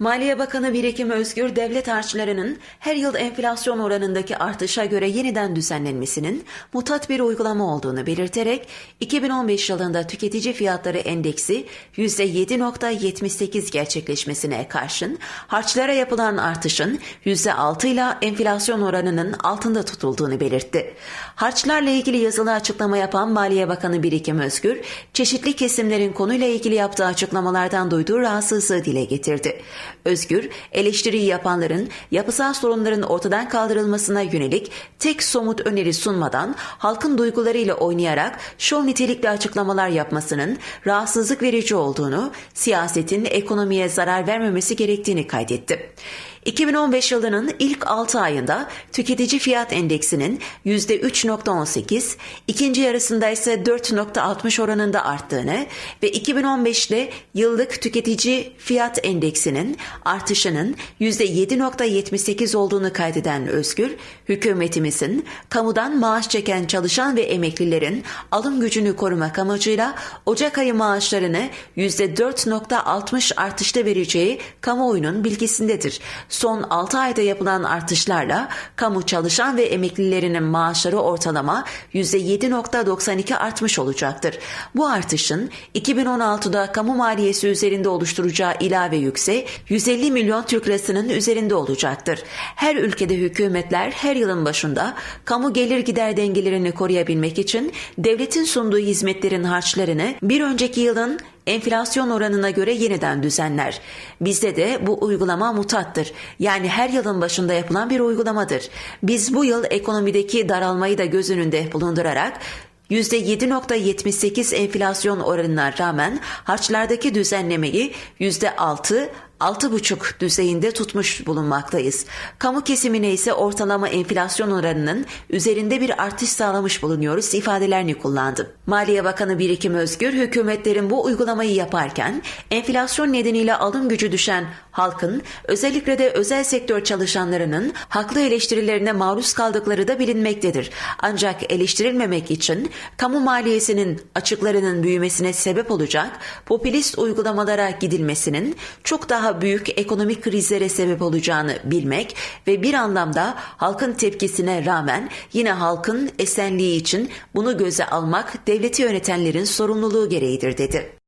Maliye Bakanı Birikim Özgür, devlet harçlarının her yıl enflasyon oranındaki artışa göre yeniden düzenlenmesinin mutat bir uygulama olduğunu belirterek, 2015 yılında tüketici fiyatları endeksi %7.78 gerçekleşmesine karşın, harçlara yapılan artışın %6 ile enflasyon oranının altında tutulduğunu belirtti. Harçlarla ilgili yazılı açıklama yapan Maliye Bakanı Birikim Özgür, çeşitli kesimlerin konuyla ilgili yaptığı açıklamalardan duyduğu rahatsızlığı dile getirdi. Özgür, eleştiriyi yapanların yapısal sorunların ortadan kaldırılmasına yönelik tek somut öneri sunmadan halkın duygularıyla oynayarak şov nitelikli açıklamalar yapmasının rahatsızlık verici olduğunu, siyasetin ekonomiye zarar vermemesi gerektiğini kaydetti. 2015 yılının ilk 6 ayında tüketici fiyat endeksinin %3.18, ikinci yarısında ise 4.60 oranında arttığını ve 2015'te yıllık tüketici fiyat endeksinin artışının %7.78 olduğunu kaydeden Özgür, hükümetimizin kamudan maaş çeken çalışan ve emeklilerin alım gücünü korumak amacıyla Ocak ayı maaşlarını %4.60 artışta vereceği kamuoyunun bilgisindedir. Son 6 ayda yapılan artışlarla kamu çalışan ve emeklilerinin maaşları ortalama %7.92 artmış olacaktır. Bu artışın 2016'da kamu maliyesi üzerinde oluşturacağı ilave yükse 150 milyon Türk lirasının üzerinde olacaktır. Her ülkede hükümetler her yılın başında kamu gelir gider dengelerini koruyabilmek için devletin sunduğu hizmetlerin harçlarını bir önceki yılın enflasyon oranına göre yeniden düzenler. Bizde de bu uygulama mutattır. Yani her yılın başında yapılan bir uygulamadır. Biz bu yıl ekonomideki daralmayı da göz önünde bulundurarak %7.78 enflasyon oranına rağmen harçlardaki düzenlemeyi %6 6,5 düzeyinde tutmuş bulunmaktayız. Kamu kesimine ise ortalama enflasyon oranının üzerinde bir artış sağlamış bulunuyoruz ifadelerini kullandı. Maliye Bakanı Birikim Özgür, hükümetlerin bu uygulamayı yaparken enflasyon nedeniyle alım gücü düşen halkın, özellikle de özel sektör çalışanlarının haklı eleştirilerine maruz kaldıkları da bilinmektedir. Ancak eleştirilmemek için kamu maliyesinin açıklarının büyümesine sebep olacak popülist uygulamalara gidilmesinin çok daha büyük ekonomik krizlere sebep olacağını bilmek ve bir anlamda halkın tepkisine rağmen yine halkın esenliği için bunu göze almak devleti yönetenlerin sorumluluğu gereğidir dedi.